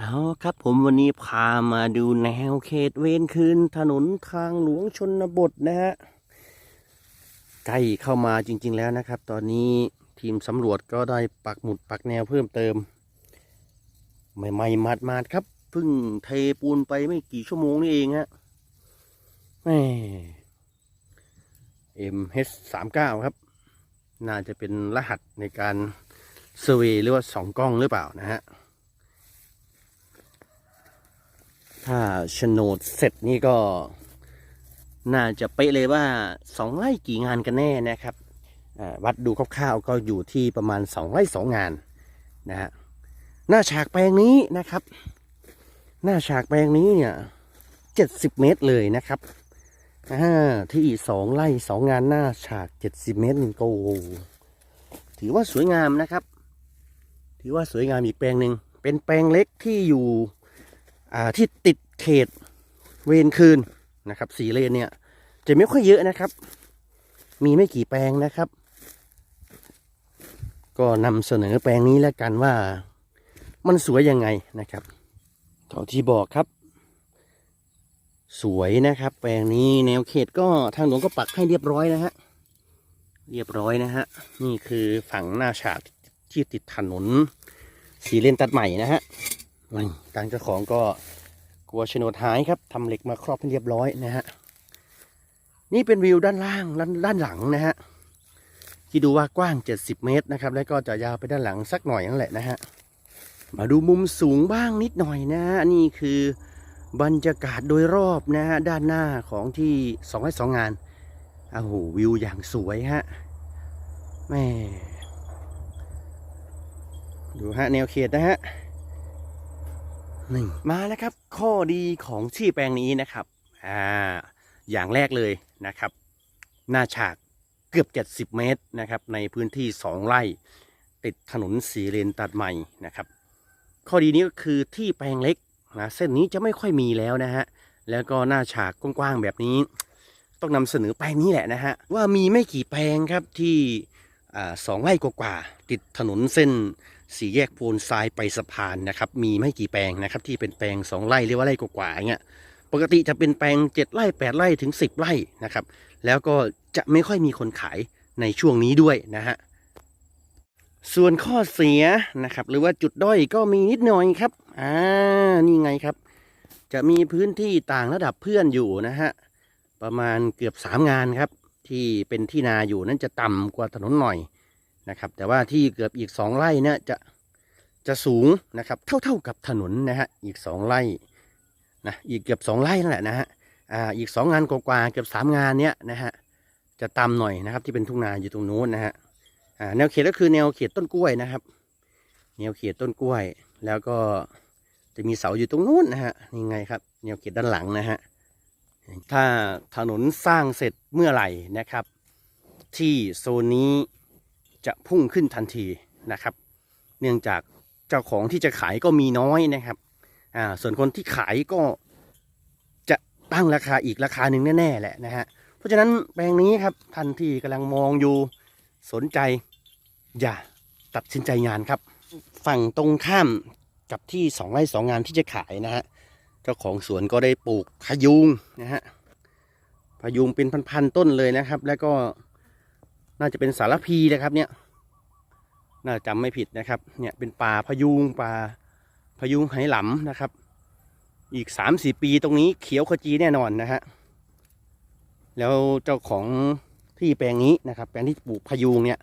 เอาครับผมวันนี้พามาดูแนวเขตเวรคืนถนนทางหลวงชนบทนะฮะใกล้เข้ามาจริง ๆแล้วนะครับ ตอนนี้ทีมสำรวจก็ได้ปักหมุดปักแนวเพิ่มเติม ใหม่ๆมาดๆครับเพิ่งเทปูนไปไม่กี่ชั่วโมงนี่เองฮะแหม MH สามเก้าครับ น่าจะเป็นรหัสในการเซอร์เวยหรือว่าสองกล้องหรือเปล่านะฮะ ถ้า โฉนดเสร็จนี่ก็ น่าจะเป๊ะเลยว่าสองไร่กี่งานกันแน่นะครับวัดดูคร่าวๆก็อยู่ที่ประมาณสองไร่สองงานนะฮะหน้าฉากแปลงนี้นะครับ หน้าฉากแปลงนี้เนี่ยเจ็ดสิบเมตรเลยนะครับที่สองไร่สองงานหน้าฉากเจ็ดสิบเมตรนี่ก็โอ้โหถือว่าสวยงามนะครับ ถือว่าสวยงามอีกแปลงหนึ่งเป็นแปลงเล็กที่อยู่ที่ติด เขตเวรคืนนะครับสีเลนเนี่ย จะไม่ค่อยเยอะนะครับ มีไม่กี่แปลงนะครับ ก็นำเสนอแปลงนี้แล้วกันว่ามันสวยยังไงนะครับเท่าที่บอกครับ สวยนะครับ แปลงนี้แนวเขตก็ทางหลวงก็ปักให้เรียบร้อยนะฮะเรียบร้อยนะฮะนี่คือฝั่งหน้าฉากที่ติดถนนสีเลนตัดใหม่นะฮะนี่ทางเจ้าของก็ กลัวโฉนดหายครับทำเหล็กมาครอบให้เรียบร้อยนะฮะนี่เป็นวิวด้านล่างด้านด้านหลังนะฮะที่ดูว่ากว้าง 70 เมตรนะครับ แล้วก็จะยาวไปด้านหลังสักหน่อยนั่นแหละนะฮะมาดูมุมสูงบ้างนิดหน่อยนะฮะนี่คือบรรยากาศโดยรอบนะฮะด้านหน้าของที่สองไร่สองงานอ้โหวิวอย่างสวยฮะแม่ดูฮะแนวเขตนะฮะ นี่มาแล้วครับ ข้อดีของที่แปลงนี้นะครับอ่าอย่างแรกเลยนะครับ หน้าฉากเกือบ 70 เมตรนะครับ ในพื้นที่ 2 ไร่ ติดถนนสีเลนตัดใหม่นะครับ ข้อดีนี้ก็คือที่แปลงเล็กนะเส้นนี้จะไม่ค่อยมีแล้วนะฮะแล้วก็หน้าฉากกว้างๆแบบนี้ ต้องนำเสนอแปลงนี้แหละนะฮะว่ามีไม่กี่แปลงครับที่อ่าสองไร่กว่าๆติดถนนเส้น สี่แยกโพนทรายไปสะพานนะครับ มีไม่กี่แปลงนะครับ ที่เป็นแปลงสองไร่หรือว่าไร่กว่าๆอย่างเงี้ยปกติจะเป็นแปลงเจ็ดไร่แปดไร่ถึงสิบไร่นะครับ แล้วก็จะไม่ค่อยมีคนขายในช่วงนี้ด้วยนะฮะส่วนข้อเสียนะครับ หรือว่าจุดด้อยก็มีนิดหน่อยครับอ่านี่ไงครับ จะมีพื้นที่ต่างระดับเพื่อนอยู่นะฮะประมาณเกือบสามงานครับ ที่เป็นที่นาอยู่นั้นจะต่ำกว่าถนนหน่อย นะครับ แต่ว่าที่เกือบอีกสองไร่เนี่ยจะจะสูงนะครับ เท่าเท่ากับถนนนะฮะอีกสองไร่นะอีกเกือบสองไร่นั่นแหละนะฮะอ่าอีกสองงานกว่าๆเกือบสามงานเนี้ยนะฮะจะต่ำหน่อยนะครับ ที่เป็นทุ่งนาอยู่ตรงโน้นนะฮะอ่าแนวเขตก็คือแนวเขตต้นกล้วยนะครับ แนวเขตต้นกล้วย แล้วก็จะมีเสาอยู่ตรงนู้นนะฮะนี่ไงครับ แนวเขตด้านหลังนะฮะถ้าถนนสร้างเสร็จเมื่อไหร่นะครับ ที่โซนนี้ จะพุ่งขึ้นทันทีนะครับ เนื่องจากเจ้าของที่จะขายก็มีน้อยนะครับอ่าส่วนคนที่ขายก็จะตั้งราคาอีกราคาหนึ่งแน่ๆแหละนะฮะเพราะฉะนั้นแปลงนี้ครับท่านที่กำลังมองอยู่สนใจ อย่าตัดสินใจงานครับ ฝั่งตรงข้ามกับที่สองไร่สองงานที่จะขายนะฮะเจ้าของสวนก็ได้ปลูกพะยุงนะฮะพะยุงเป็นพันๆต้นเลยนะครับ แล้วก็ น่าจะเป็นสารพีนะครับเนี่ย น่าจำไม่ผิดนะครับ เนี่ยเป็นป่าพยุงป่าพยุงไหหลำนะครับ อีกสามสี่ปีตรงนี้เขียวขจีแน่นอนนะฮะ แล้วเจ้าของที่แปลงนี้นะครับ แปลงที่ปลูกพยุงเนี่ย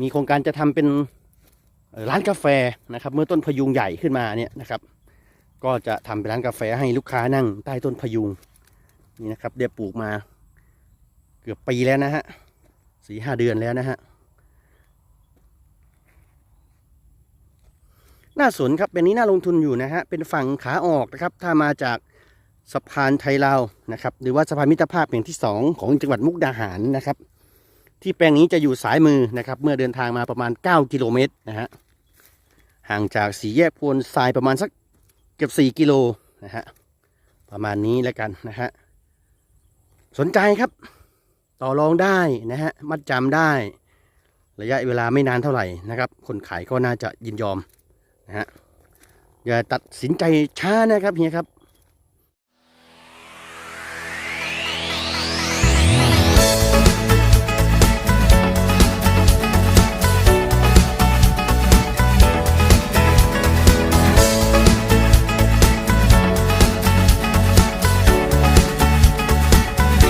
มีโครงการจะทำเป็นร้านกาแฟนะครับ เมื่อต้นพยุงใหญ่ขึ้นมาเนี่ยนะครับ ก็จะทำเป็นร้านกาแฟให้ลูกค้านั่งใต้ต้นพยุงนี่นะครับเดี๋ยวปลูกมา เกือบปีแล้วนะฮะ สี่ห้าเดือนแล้วนะฮะน่าสนครับเป็นนี้น่าลงทุนอยู่นะฮะเป็นฝั่งขาออกนะครับ ถ้ามาจากสะพานไทยลาวนะครับ หรือว่าสะพานมิตรภาพแห่งที่สองของจังหวัดมุกดาหารนะครับ ที่แปลงนี้จะอยู่สายมือนะครับ เมื่อเดินทางมาประมาณ 9 กิโลเมตรนะฮะห่างจากสี่แยกพวนทรายประมาณสักเกือบ4กิโลนะฮะประมาณนี้แล้วกันนะฮะสนใจครับ ต่อรองได้นะฮะมัดจำได้ ระยะเวลาไม่นานเท่าไหร่นะครับ คนขายก็น่าจะยินยอมนะฮะอย่าตัดสินใจช้านะครับเฮียครับ